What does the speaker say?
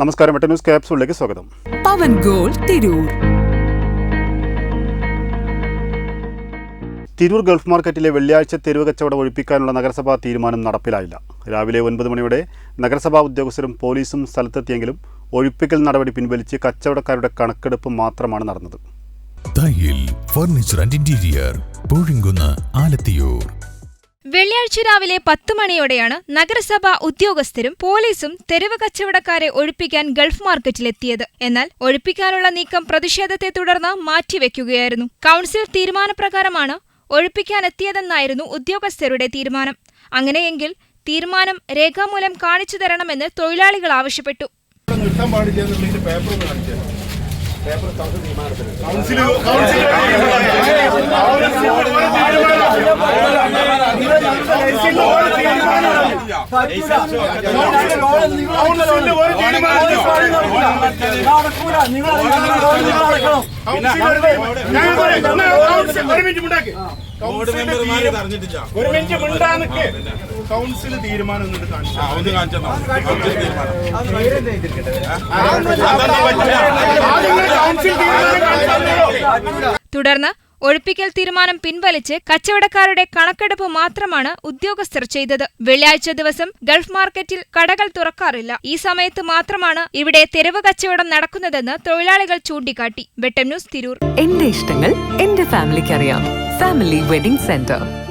നമസ്കാരം വെട്ട ന്യൂസ് ക്യാപ്സൂളിലേക്ക് സ്വാഗതം. പവൻ ഗോൾ തിരൂർ. തിരൂർ ഗൾഫ് മാർക്കറ്റിലെ വെള്ളിയാഴ്ച തെരുവ് കച്ചവടം ഒഴിപ്പിക്കാനുള്ള നഗരസഭാ തീരുമാനം നടപ്പിലായില്ല. രാവിലെ ഒൻപത് മണിയോടെ നഗരസഭാ ഉദ്യോഗസ്ഥരും പോലീസും സ്ഥലത്തെത്തിയെങ്കിലും ഒഴിപ്പിക്കൽ നടപടി പിൻവലിച്ച് കച്ചവടക്കാരുടെ കണക്കെടുപ്പ് മാത്രമാണ് നടന്നത്. Thayyil furniture and interior Poozhinkunnu Alathiyur. വെള്ളിയാഴ്ച രാവിലെ പത്ത് മണിയോടെയാണ് നഗരസഭാ ഉദ്യോഗസ്ഥരും പോലീസും തെരുവ് കച്ചവടക്കാരെ ഒഴിപ്പിക്കാൻ ഗൾഫ് മാർക്കറ്റിലെത്തിയത് എന്നാൽ ഒഴിപ്പിക്കാനുള്ള നീക്കം പ്രതിഷേധത്തെ തുടർന്ന് മാറ്റിവെക്കുകയായിരുന്നു കൗൺസിൽ തീരുമാനപ്രകാരമാണ് ഒഴിപ്പിക്കാനെത്തിയതെന്നായിരുന്നു ഉദ്യോഗസ്ഥരുടെ തീരുമാനം അങ്ങനെയെങ്കിൽ തീരുമാനം രേഖാമൂലം കാണിച്ചു തരണമെന്ന് തൊഴിലാളികൾ ആവശ്യപ്പെട്ടു നിർത്താൻ പാടില്ല എന്നുള്ളതിന്റെ പേപ്പർ കാണിച്ചു. പേപ്പർ കൗൺസിൽ കൗൺസിൽ ഒരു മിനിറ്റ് തീരുമാനം- തുടർന്ന് ഒഴിപ്പിക്കൽ തീരുമാനം പിൻവലിച്ച് കച്ചവടക്കാരുടെ കണക്കെടുപ്പ് മാത്രമാണ് ഉദ്യോഗസ്ഥർ ചെയ്തത്. വെള്ളിയാഴ്ച ദിവസം ഗൾഫ് മാർക്കറ്റിൽ കടകൾ തുറക്കാറില്ല. ഈ സമയത്ത് മാത്രമാണ് ഇവിടെ തെരുവ് കച്ചവടം നടക്കുന്നതെന്ന് തൊഴിലാളികൾ ചൂണ്ടിക്കാട്ടി. വെട്ടം ന്യൂസ് തിരൂർ. എന്റെ ഇഷ്ടങ്ങൾ എന്റെ ഫാമിലിക്ക് അറിയാം ഫാമിലി വെഡിംഗ് സെന്റർ.